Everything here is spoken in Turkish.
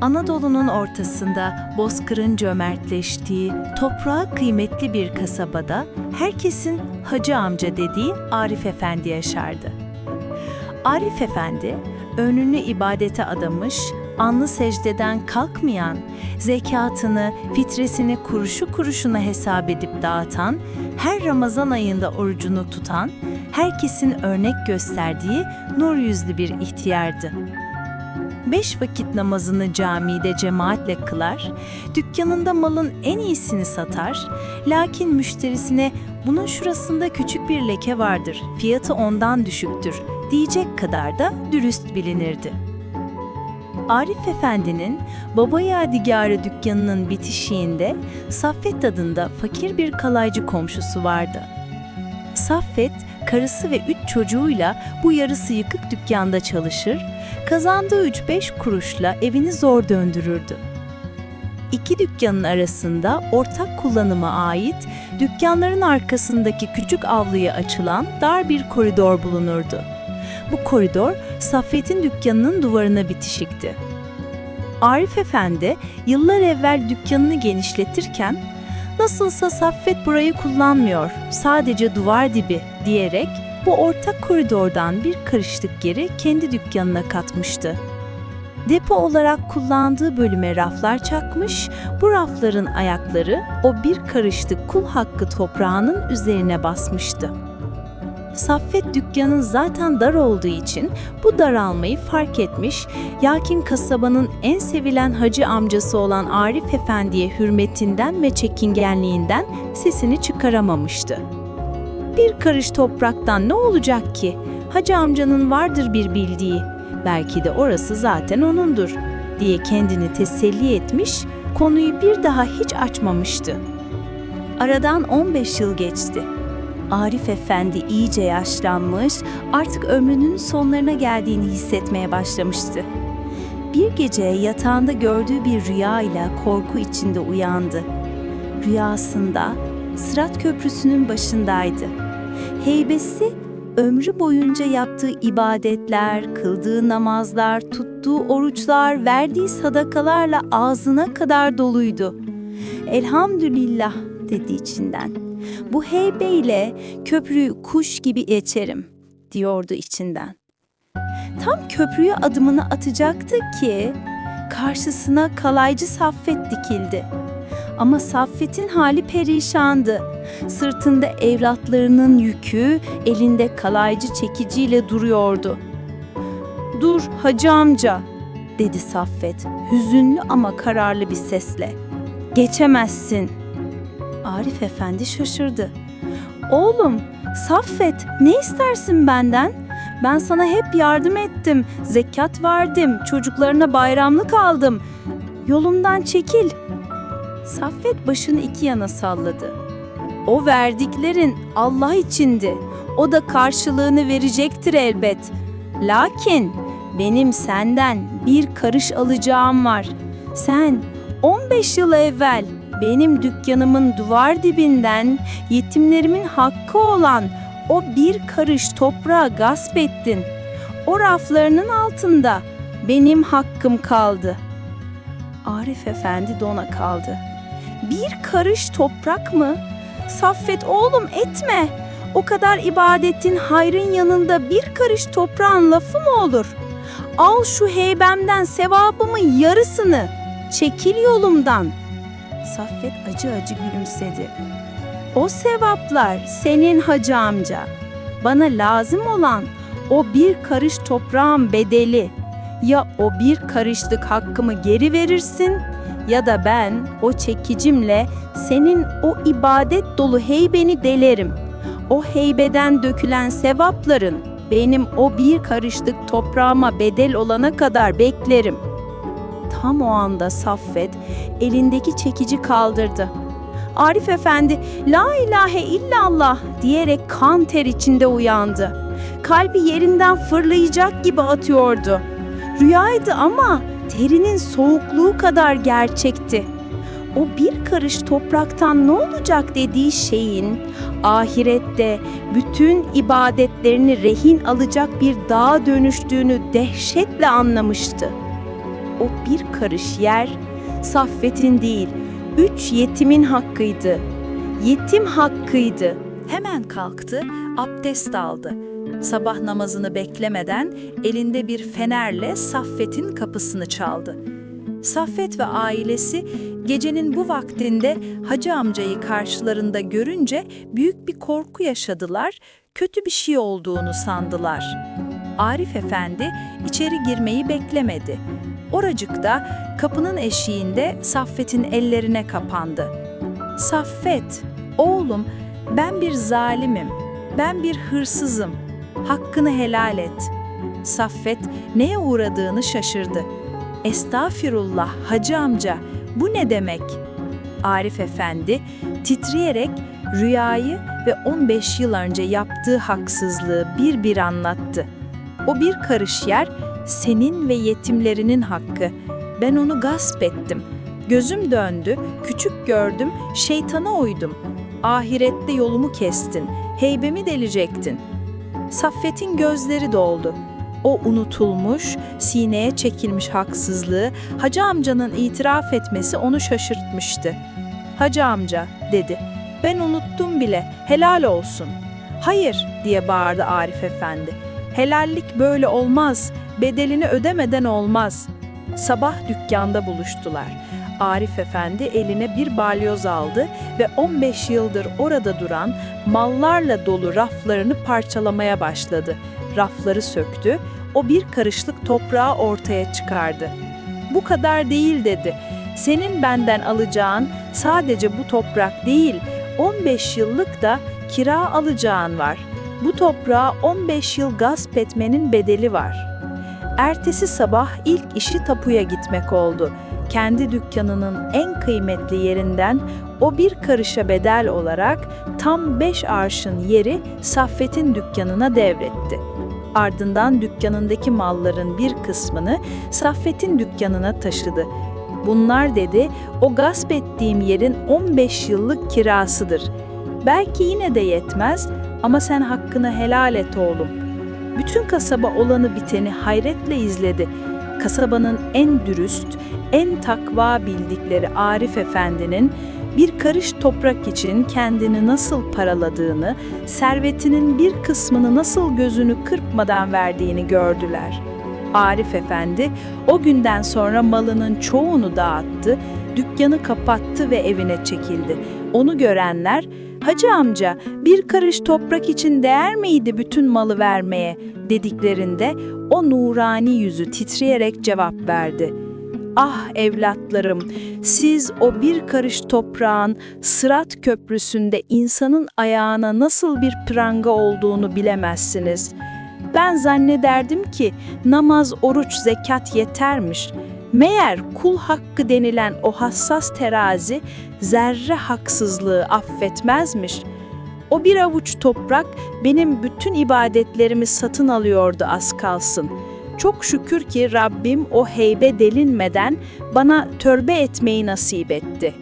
Anadolu'nun ortasında bozkırın cömertleştiği, toprağa kıymetli bir kasabada herkesin hacı amca dediği Arif Efendi yaşardı. Arif Efendi, önünü ibadete adamış, anlı secdeden kalkmayan, zekatını, fitresini kuruşu kuruşuna hesap edip dağıtan, her Ramazan ayında orucunu tutan, herkesin örnek gösterdiği nur yüzlü bir ihtiyardı. Beş vakit namazını camide cemaatle kılar, dükkanında malın en iyisini satar, lakin müşterisine bunun şurasında küçük bir leke vardır, fiyatı ondan düşüktür diyecek kadar da dürüst bilinirdi. Arif Efendi'nin Baba Yadigarı dükkanının bitişiğinde Saffet adında fakir bir kalaycı komşusu vardı. Saffet, karısı ve üç çocuğuyla bu yarısı yıkık dükkanda çalışır, kazandığı 3-5 kuruşla evini zor döndürürdü. İki dükkanın arasında ortak kullanıma ait dükkanların arkasındaki küçük avluya açılan dar bir koridor bulunurdu. Bu koridor Saffet'in dükkanının duvarına bitişikti. Arif Efendi yıllar evvel dükkanını genişletirken nasılsa Saffet burayı kullanmıyor, sadece duvar dibi diyerek bu ortak koridordan bir karışlık yeri kendi dükkanına katmıştı. Depo olarak kullandığı bölüme raflar çakmış, bu rafların ayakları o bir karışlık kul hakkı toprağının üzerine basmıştı. Saffet dükkanın zaten dar olduğu için bu daralmayı fark etmiş, yakin kasabanın en sevilen hacı amcası olan Arif Efendi'ye hürmetinden ve çekingenliğinden sesini çıkaramamıştı. Bir karış topraktan ne olacak ki? Hacı amcanın vardır bir bildiği. Belki de orası zaten onundur diye kendini teselli etmiş, konuyu bir daha hiç açmamıştı. Aradan 15 yıl geçti. Arif Efendi iyice yaşlanmış, artık ömrünün sonlarına geldiğini hissetmeye başlamıştı. Bir gece yatağında gördüğü bir rüya ile korku içinde uyandı. Rüyasında Sırat Köprüsü'nün başındaydı. Heybesi ömrü boyunca yaptığı ibadetler, kıldığı namazlar, tuttuğu oruçlar, verdiği sadakalarla ağzına kadar doluydu. Elhamdülillah dedi içinden. Bu heybeyle köprüyü kuş gibi geçerim diyordu içinden. Tam köprüye adımını atacaktı ki karşısına kalaycı Saffet dikildi. Ama Saffet'in hali perişandı. Sırtında evlatlarının yükü, elinde kalaycı çekiciyle duruyordu. "Dur hacı amca." dedi Saffet, hüzünlü ama kararlı bir sesle. "Geçemezsin." Arif Efendi şaşırdı. "Oğlum, Saffet, ne istersin benden? Ben sana hep yardım ettim, zekat verdim, çocuklarına bayramlık aldım. Yolumdan çekil." Saffet başını iki yana salladı. O verdiklerin Allah içindi. O da karşılığını verecektir elbet. Lakin benim senden bir karış alacağım var. Sen 15 yıl evvel benim dükkanımın duvar dibinden yetimlerimin hakkı olan o bir karış toprağı gasp ettin. O raflarının altında benim hakkım kaldı. Arif Efendi dona kaldı. Bir karış toprak mı? Saffet oğlum etme. O kadar ibadetin hayrın yanında bir karış toprağın lafı mı olur? Al şu heybemden sevabımın yarısını. Çekil yolumdan. Saffet acı acı gülümsedi. O sevaplar senin hacı amca. Bana lazım olan o bir karış toprağın bedeli. Ya o bir karışlık hakkımı geri verirsin ya da ben o çekicimle senin o ibadet dolu heybeni delerim. O heybeden dökülen sevapların benim o bir karışlık toprağıma bedel olana kadar beklerim. Tam o anda Saffet elindeki çekici kaldırdı. Arif Efendi la ilahe illallah diyerek kan ter içinde uyandı. Kalbi yerinden fırlayacak gibi atıyordu. Rüyaydı ama terinin soğukluğu kadar gerçekti. O bir karış topraktan ne olacak dediği şeyin ahirette bütün ibadetlerini rehin alacak bir dağa dönüştüğünü dehşetle anlamıştı. O bir karış yer Saffet'in değil, üç yetimin hakkıydı. Yetim hakkıydı. Hemen kalktı, abdest aldı. Sabah namazını beklemeden elinde bir fenerle Saffet'in kapısını çaldı. Saffet ve ailesi gecenin bu vaktinde hacı amcayı karşılarında görünce büyük bir korku yaşadılar, kötü bir şey olduğunu sandılar. Arif Efendi içeri girmeyi beklemedi. Oracıkta kapının eşiğinde Saffet'in ellerine kapandı. Saffet, oğlum ben bir zalimim, ben bir hırsızım, hakkını helal et. Saffet neye uğradığını şaşırdı. Estağfirullah hacı amca, bu ne demek? Arif Efendi titreyerek rüyayı ve 15 yıl önce yaptığı haksızlığı bir bir anlattı. O bir karış yer senin ve yetimlerinin hakkı. Ben onu gasp ettim. Gözüm döndü, küçük gördüm, şeytana uydum. Ahirette yolumu kestin, heybemi delecektin. Saffet'in gözleri doldu. O unutulmuş, sineye çekilmiş haksızlığı Hacı amcanın itiraf etmesi onu şaşırtmıştı. Hacı amca dedi. Ben unuttum bile. Helal olsun. Hayır diye bağırdı Arif Efendi. Helallik böyle olmaz. Bedelini ödemeden olmaz. Sabah dükkanda buluştular. Arif Efendi eline bir balyoz aldı ve 15 yıldır orada duran mallarla dolu raflarını parçalamaya başladı. Rafları söktü, o bir karışlık toprağı ortaya çıkardı. Bu kadar değil dedi. Senin benden alacağın sadece bu toprak değil, 15 yıllık da kira alacağın var. Bu toprağı 15 yıl gasp etmenin bedeli var. Ertesi sabah ilk işi tapuya gitmek oldu. Kendi dükkanının en kıymetli yerinden o bir karışa bedel olarak tam beş arşın yeri Saffet'in dükkanına devretti. Ardından dükkanındaki malların bir kısmını Saffet'in dükkanına taşıdı. Bunlar dedi, o gasp ettiğim yerin 15 yıllık kirasıdır. Belki yine de yetmez ama sen hakkını helal et oğlum. Bütün kasaba olanı biteni hayretle izledi. Kasabanın en dürüst, en takva bildikleri Arif Efendi'nin bir karış toprak için kendini nasıl paraladığını, servetinin bir kısmını nasıl gözünü kırpmadan verdiğini gördüler. Arif Efendi o günden sonra malının çoğunu dağıttı, dükkanı kapattı ve evine çekildi. Onu görenler, Hacı amca bir karış toprak için değer miydi bütün malı vermeye dediklerinde o nurani yüzü titreyerek cevap verdi. Ah evlatlarım, siz o bir karış toprağın Sırat Köprüsü'nde insanın ayağına nasıl bir pranga olduğunu bilemezsiniz. Ben zannederdim ki namaz, oruç, zekat yetermiş. Meğer kul hakkı denilen o hassas terazi zerre haksızlığı affetmezmiş. O bir avuç toprak benim bütün ibadetlerimi satın alıyordu az kalsın. Çok şükür ki Rabbim o heybe delinmeden bana tövbe etmeyi nasip etti.''